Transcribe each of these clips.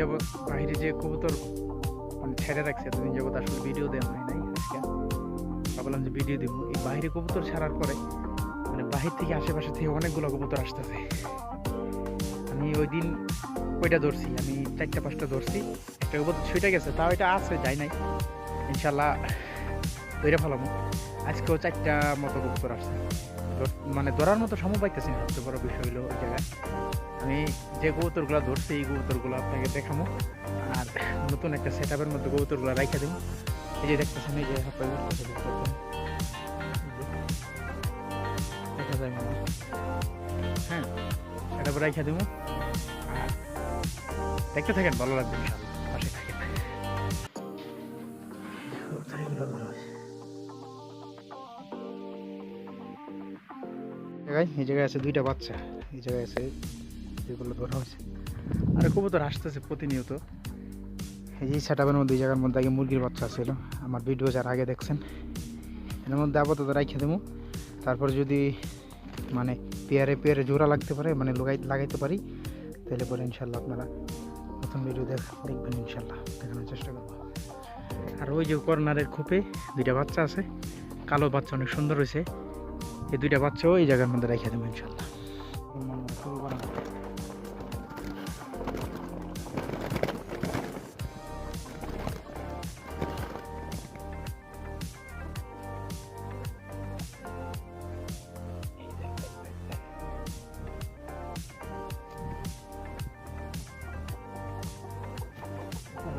যাবত বাহিরে যে কবুতর মানে ছেড়ে রাখছে, এতদিন যাবত আসলে ভিডিও দেওয়া হয় নাই আজকে। ভাবলাম যে ভিডিও দেবো। এই বাহিরে কবুতর ছাড়ার পরে মানে বাহির থেকে আশেপাশে থেকে অনেকগুলো কবুতর আসতেছে। আমি ওই দিন কয়টা ধরছি? আমি চারটা, পাঁচটা ধরছি। একটা কবুতর ছুটে গেছে, তাও এটা আছে যাই নাই। ইনশাল্লাহ ধরে ফেলামো আজকেও চারটা মতো কবুতর আসছে মানে ধরার মতো সময় পাইতেছি না সবচেয়ে বড় বিষয় হলো ওই জায়গায়। আমি যে কবুতরগুলো ধরছি, এই কবুতরগুলো আপনাকে দেখাবো আর নতুন একটা সেট আপের মধ্যে কবুতরগুলো রাখা দেবো এই যে দেখতেছেন, এই যে। দেখা যায় হয়। সেটা রাখা দেবো আর দেখতে থাকেন, ভালো লাগবে ইনশাল্লাহ জায়গায় এই জায়গায় আছে দুইটা বাচ্চা এই জায়গায় আছে যেগুলো ধরা হয়েছে। আর কবুতর আসতেছে প্রতিনিয়ত। এই সেট আপের মধ্যে এই জায়গার মধ্যে আগে মুরগির বাচ্চা ছিল আমার ভিডিও যারা আগে দেখছেন। এর মধ্যে আপাতত রাখে দেবো। তারপর যদি মানে পেয়ারে পেয়ারে জোড়া লাগতে পারে মানে লাগাই লাগাইতে পারি তাহলে পরে ইনশাল্লাহ আপনারা নতুন ভিডিও দেখ দেখবেন ইনশাল্লাহ দেখানোর চেষ্টা করব। আর ওই যে কর্নারের খোপে দুইটা বাচ্চা আছে কালো বাচ্চা অনেক সুন্দর হয়েছে। এই দুইটা বাচ্চাও এই জায়গার মধ্যে রেখে দেবো ইনশাল্লাহ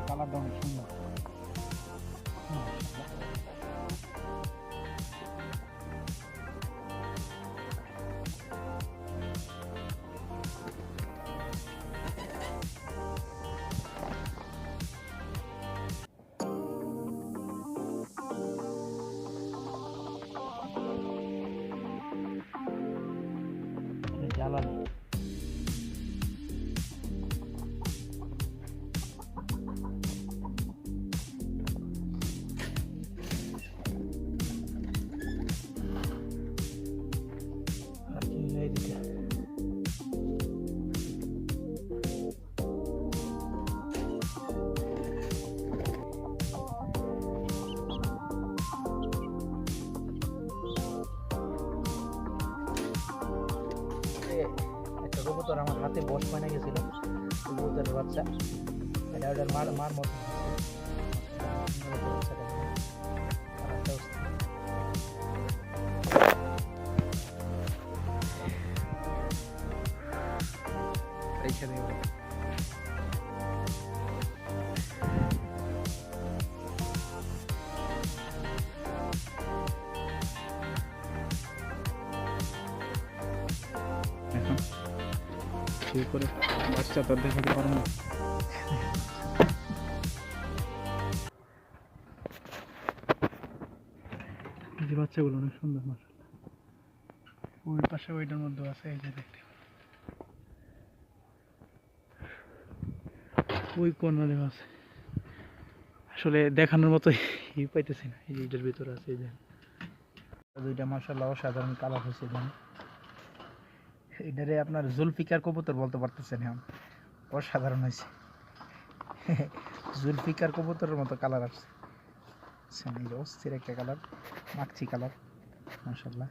কালারটা অনেক কবুতর আমার হাতে বস পায় না গেছিল। ওই কবুতরের বাচ্চা। এটা ওটার মার মার মতো। এইখানে এখন? করে বাচ্চা দেখাতে পারো না। যে বাচ্চাগুলো অনেক সুন্দর ওই পাশে ওইটার মধ্যে আছে, এই যে দেখতে ওই কর্নারে আছে। আসলে দেখানোর মতো ই পাইতেছি না, এই যে এটার ভিতরে আছে, এই যে। দুইটা মাসাল্লাহ অসাধারণ কালার হয়েছে এখানে। এটারে আপনার জুলফিকার কবুতর বলতে পারতেছেন এখন। অসাধারণ হয়েছে। জুলফিকার কবুতরের মতো কালার আসছে। যে অস্থির একটা কালার মাকচি কালার মাসাল্লাহ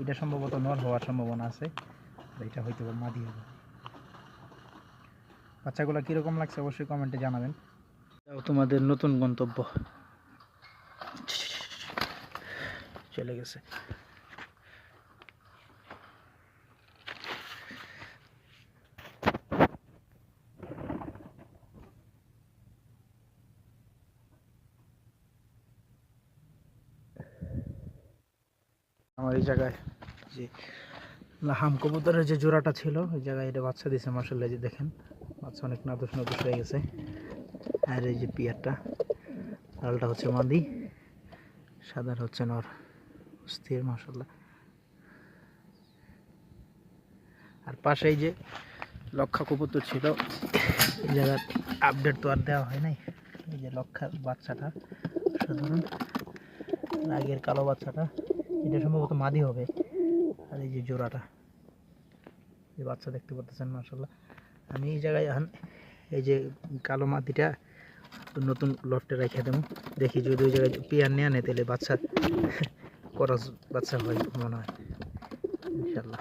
এটা সম্ভবত নর হওয়ার সম্ভাবনা আছে এটা হয়তো মাদি হবে। বাচ্চাগুলো কীরকম লাগছে অবশ্যই কমেন্টে জানাবেন। তোমাদের নতুন গন্তব্য। চলে গেছে। আমার এই জায়গায় যে হাম কবুতরের যে জোড়াটা ছিল ওই জায়গায় এটা বাচ্চা দিয়েছে মার্শাল্লাহ যে দেখেন। বাচ্চা অনেক নাদুস নাদুস হয়ে গেছে। আর এই যে পিয়ারটা, লালটা হচ্ছে মাদি, সাদার হচ্ছে নর। স্থির মার্শাল্লাহ আর পাশেই যে লক্ষা কবুতর ছিল, এই জায়গার আপডেট তো আর দেওয়া হয় নাই। এই যে লক্ষার বাচ্চাটা, সাধারণ। আগের কালো বাচ্চাটা। এটা সম্ভবত মাদি হবে। আর এই যে জোড়াটা। এই বাচ্চা দেখতে পাচ্ছেন মার্শাল্লাহ আমি এই জায়গায় এখন এই যে কালো মাটিটা নতুন লফটে রেখে দেবো। দেখি যদি ওই জায়গায় পেয়ার নিয়ে আনে, তাহলে বাচ্চা করস বাচ্চা হয় মনে হয় ইনশাল্লাহ